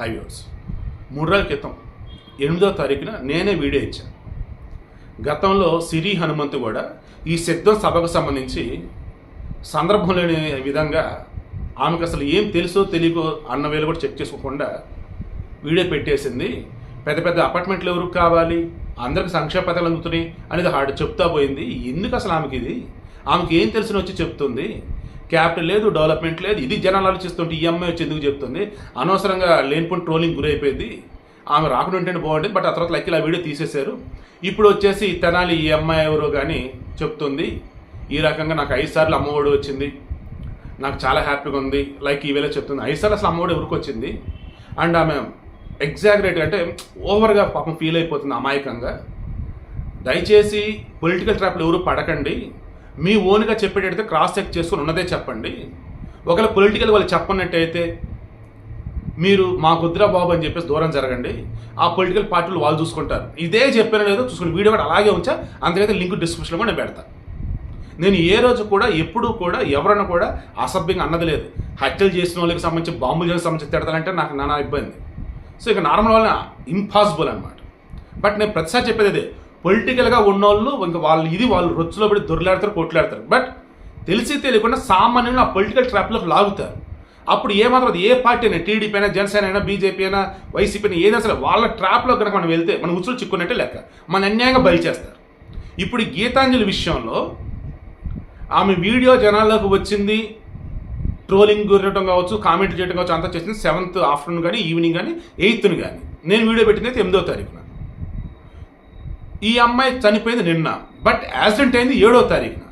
Highways మూడు రోజుల క్రితం ఎనిమిదో తారీఖున నేనే వీడియో ఇచ్చాను. గతంలో సిరి హనుమంతు కూడా ఈ సిద్ధం సభకు సంబంధించి సందర్భం లేని విధంగా ఆమెకు అసలు ఏం తెలుసో తెలియకో అన్న వేలు కూడా చెక్ చేసుకోకుండా వీడియో పెట్టేసింది. పెద్ద పెద్ద అపార్ట్మెంట్లు ఎవరికి కావాలి అందరికి సంక్షేమ పథకాలు అందుతున్నాయి అనేది హార్డ్ చెప్తా పోయింది. ఎందుకు అసలు ఆమెకి ఇది? ఆమెకి ఏం తెలిసిన వచ్చి చెప్తుంది. క్యాపిటల్ లేదు డెవలప్మెంట్ లేదు. ఇది జనాలు ఆలోచిస్తుంటే ఈ అమ్మాయి వచ్చి ఎందుకు చెప్తుంది? అనవసరంగా లేనిపోయిన ట్రోలింగ్ గురైపోయింది. ఆమె రాకుండా ఉంటేనే బాగుంటుంది బట్ ఆ తర్వాత లైక్ ఇలా వీడియో తీసేశారు. ఇప్పుడు వచ్చేసి తెనాలి ఈ అమ్మాయి ఎవరో కానీ చెప్తుంది ఈ రకంగా నాకు ఐదు సార్లు అమ్మఒడి వచ్చింది. నాకు చాలా హ్యాపీగా ఉంది. లైక్ ఈ వేళ చెప్తుంది. ఐదు సార్లు అసలు అమ్మఒడి ఎవరికి వచ్చింది? అండ్ ఆమె ఎగ్జాగరేట్ అంటే ఓవర్గా పాపం ఫీల్ అయిపోతుంది అమాయకంగా. దయచేసి పొలిటికల్ ట్రాప్లు ఎవరు పడకండి. మీ ఓన్గా చెప్పేటైతే క్రాస్ చెక్ చేసుకుని ఉన్నదే చెప్పండి. ఒకవేళ పొలిటికల్ వాళ్ళు చెప్పనట్టయితే మీరు మా కుద్రా బాబు అని చెప్పేసి దూరం జరగండి. ఆ పొలిటికల్ పార్టీలు వాళ్ళు చూసుకుంటారు. ఇదే చెప్పారో లేదో చూసుకుని వీడియో కూడా అలాగే ఉంచా అంతకైతే లింక్ డిస్క్రిప్షన్లో కూడా నేను పెడతా. నేను ఏ రోజు కూడా ఎప్పుడూ కూడా ఎవరైనా కూడా అసభ్యంగా అన్నది లేదు. హత్యలు చేసిన వాళ్ళకి సంబంధించి బాంబులు చేసిన సంబంధించి తిడతానంటే నాకు నానా ఇబ్బంది. సో ఇక నార్మల్ వల్ల ఇంపాసిబుల్ అనమాట బట్ నేను ప్రతిసారి చెప్పేది అదే. పొలిటికల్గా ఉన్నోళ్ళు ఇంకా వాళ్ళు ఇది వాళ్ళు రొచ్చులో పడి దొరిలాడతారు కొట్లాడతారు. బట్ తెలిసి తెలియకుండా సామాన్యులు ఆ పొలిటికల్ ట్రాప్లోకి లాగుతారు. అప్పుడు ఏమాత్రం ఏ పార్టీ అయినా టీడీపీ అయినా జనసేన అయినా బీజేపీ అయినా వైసీపీ అయినా ఏదైనా సరే వాళ్ళ ట్రాప్లో కనుక మనం వెళ్తే మనం ఉచ్చులు చిక్కున్నట్టే లెక్క. మన అన్యాయంగా బలి చేస్తారు. ఇప్పుడు గీతాంజలి విషయంలో ఆమె వీడియో జనాల్లోకి వచ్చింది. ట్రోలింగ్ గురటం కావచ్చు కామెంట్ చేయడం కావచ్చు అంతా చేసింది సెవెంత్ ఆఫ్టర్నూన్ కానీ ఈవినింగ్ కానీ ఎయిత్ను కానీ నేను వీడియో పెట్టింది అయితే ఎనిమిదో తారీఖున. ఈ అమ్మాయి చనిపోయింది నిన్న. బట్ యాక్సిడెంట్ అయింది ఏడో తారీఖున.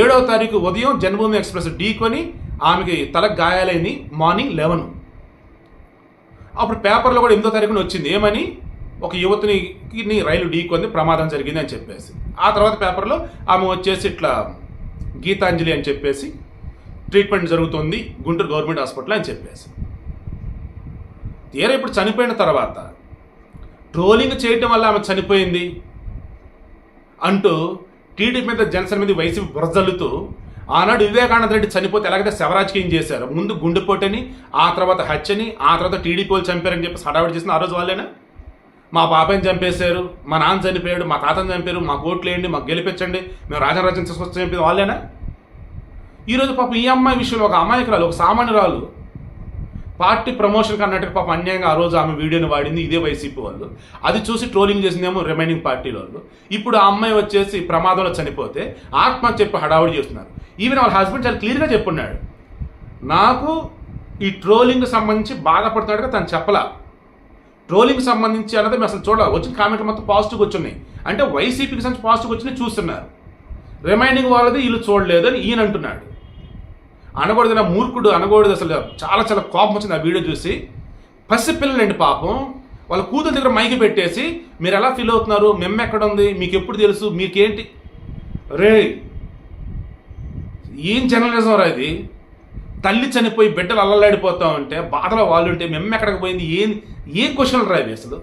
ఏడో తారీఖు ఉదయం జన్మభూమి ఎక్స్ప్రెస్ ఢీకొని ఆమెకి తలకు గాయాలైంది మార్నింగ్ లెవెన్. అప్పుడు పేపర్లో కూడా ఎనిమిదో తారీఖున వచ్చింది. ఏమని? ఒక యువతిని రైలు ఢీకొంది ప్రమాదం జరిగింది అని చెప్పేసి. ఆ తర్వాత పేపర్లో ఆమె వచ్చేసి ఇట్లా గీతాంజలి అని చెప్పేసి ట్రీట్మెంట్ జరుగుతుంది గుంటూరు గవర్నమెంట్ హాస్పిటల్ అని చెప్పేసి. తీరా ఇప్పుడు చనిపోయిన తర్వాత ట్రోలింగ్ చేయటం వల్ల ఆమె చనిపోయింది. అంటూ టీడీపీ మీద జనసేన మీద వైసీపీ బురజల్లుతూ ఆనాడు వివేకానంద రెడ్డి చనిపోతే ఎలాగైతే శవరాజకీయం చేశారు ముందు గుండెపోటని ఆ తర్వాత హత్యని ఆ తర్వాత టీడీపీ వాళ్ళు చంపారని చెప్పి హడావిడి చేసిన ఆ రోజు వాళ్ళేనా? మా పాపని చంపేశారు మా నాన్న చనిపోయాడు మా తాతని చంపారు మా ఓట్లు వేయండి మాకు గెలిపించండి మేము రాజారాజ్యం తీసుకొచ్చి చంపేది వాళ్ళేనా? ఈరోజు పాపం ఈ అమ్మాయి విషయంలో ఒక అమాయకురాలు ఒక సామాన్యురాలు పార్టీ ప్రమోషన్ అన్నట్టుగా పాపం అన్యాయంగా ఆ రోజు ఆమె వీడియోని వాడింది ఇదే వైసీపీ వాళ్ళు. అది చూసి ట్రోలింగ్ చేసిందేమో రిమైనింగ్ పార్టీల వాళ్ళు. ఇప్పుడు ఆ అమ్మాయి వచ్చేసి ప్రమాదంలో చనిపోతే ఆత్మహత్య చెప్పి హడావుడి చేస్తున్నారు. ఈవెన్ వాళ్ళ హస్బెండ్ చాలా క్లియర్గా చెప్పున్నాడు. నాకు ఈ ట్రోలింగ్ సంబంధించి బాధపడుతున్నాడుగా తను చెప్పలా. ట్రోలింగ్ సంబంధించి అన్నది మేము అసలు చూడాలి. వచ్చిన కామెంట్లు మొత్తం పాజిటివ్గా వచ్చినాయి. అంటే వైసీపీకి సంబంధించి పాజిటివ్ వచ్చినాయి చూస్తున్నారు. రిమైనింగ్ వాళ్ళది వీళ్ళు చూడలేదు అని ఈయన అంటున్నాడు. అనకూడదు నా మూర్ఖుడు అనకూడదు. అసలు చాలా చాలా కోపం వచ్చింది ఆ వీడియో చూసి. పసిపిల్లలండి పాపం. వాళ్ళ కూతురు దగ్గర మైకి పెట్టేసి మీరు ఎలా ఫీల్ అవుతున్నారు? మెమ్మ ఎక్కడ ఉంది మీకు ఎప్పుడు తెలుసు? మీకేంటి? రే ఏం జర్నలిజం రా ఇది? తల్లి చనిపోయి బిడ్డలు అల్లలాడిపోతా ఉంటే బాధలో వాళ్ళు ఉంటే మెమ్మ ఎక్కడికి పోయింది? ఏం ఏ క్వశ్చన్లు రా ఇవి అసలు?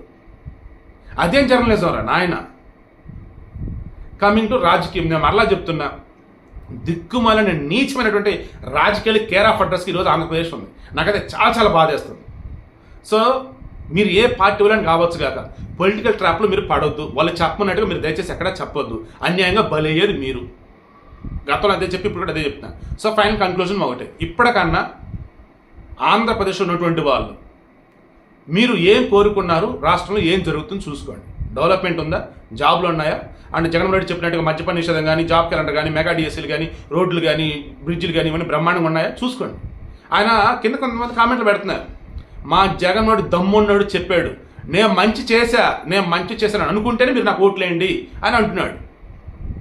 అదేం జర్నలిజం రా నాయన. కమింగ్ టు రాజకీయం. నేను మరలా చెప్తున్నా. దిక్కుమాలని నీచమైనటువంటి రాజకీయాలు కేర్ ఆఫ్ అడ్రస్కి ఈరోజు ఆంధ్రప్రదేశ్ ఉంది. నాకైతే చాలా చాలా బాధేస్తుంది సో మీరు ఏ పార్టీ వాళ్ళని కావచ్చు కాక పొలిటికల్ ట్రాప్లో మీరు పడొద్దు. వాళ్ళు చెప్పమన్నట్టుగా మీరు దయచేసి ఎక్కడా చెప్పొద్దు. అన్యాయంగా బలయ్యేది మీరు. గతంలో అదే చెప్పి ఇప్పుడు కూడా అదే చెప్తున్నా. సో ఫైనల్ కన్క్లూజన్ ఒకటే. ఇప్పటికన్నా ఆంధ్రప్రదేశ్లో ఉన్నటువంటి వాళ్ళు మీరు ఏం కోరుకున్నారు రాష్ట్రంలో ఏం జరుగుతుందో చూసుకోండి. డెవలప్మెంట్ ఉందా? జాబ్లు ఉన్నాయా? అండ్ జగన్మోహన్ రెడ్డి చెప్పినట్టుగా మద్యపాన నిషేధం కానీ జాబ్ క్యాలెండర్ కానీ మెగా డిఎస్సీలు కానీ రోడ్లు కానీ బ్రిడ్జ్లు కానీ ఇవన్నీ బ్రహ్మాండంగా ఉన్నాయా? చూసుకోండి. ఆయన కింద కొంతమంది కామెంట్లు పెడుతున్నారు. మా జగన్మోహన్ దమ్మున్నాడు చెప్పాడు. నేను మంచి చేశా నేను మంచి చేశాను అనుకుంటేనే మీరు నాకు ఓట్లేయండి అని అంటున్నాడు.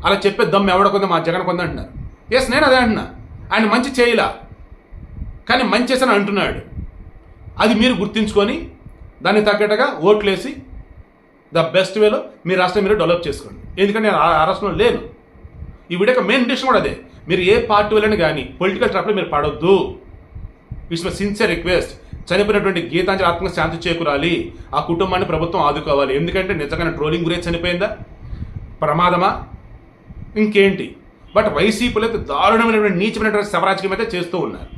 అలా చెప్పే దమ్ము ఎవడకుంది మా జగన్ కొంది అంటున్నారు. ఎస్ నేను అదే అంటున్నా. ఆయన మంచి చేయలా. కానీ మంచి చేశాను అంటున్నాడు. అది మీరు గుర్తించుకొని దానికి తగ్గట్టుగా ఓట్లేసి ద బెస్ట్ వేలో మీ రాష్ట్రం మీరు డెవలప్ చేసుకోండి. ఎందుకంటే నేను ఆ- రాష్ట్రంలో లేను. ఈ వీడియో మెయిన్ ఇంటెన్షన్ కూడా అదే. మీరు ఏ పార్టీ వెళ్ళని కానీ పొలిటికల్ ట్రాప్లో మీరు పడొద్దు. ఇట్స్ మై సిన్సియర్ రిక్వెస్ట్ చనిపోయినటువంటి గీతాంజలి ఆత్మ శాంతి చేకూరాలి. ఆ కుటుంబాన్ని ప్రభుత్వం ఆదుకోవాలి. ఎందుకంటే నిజంగానే ట్రోలింగ్ గురే చనిపోయిందా? ప్రమాదమా? ఇంకేంటి? బట్ వైసీపీలో అయితే దారుణమైనటువంటి నీచమైనటువంటి శవరాజకీయం అయితే చేస్తూ ఉన్నారు.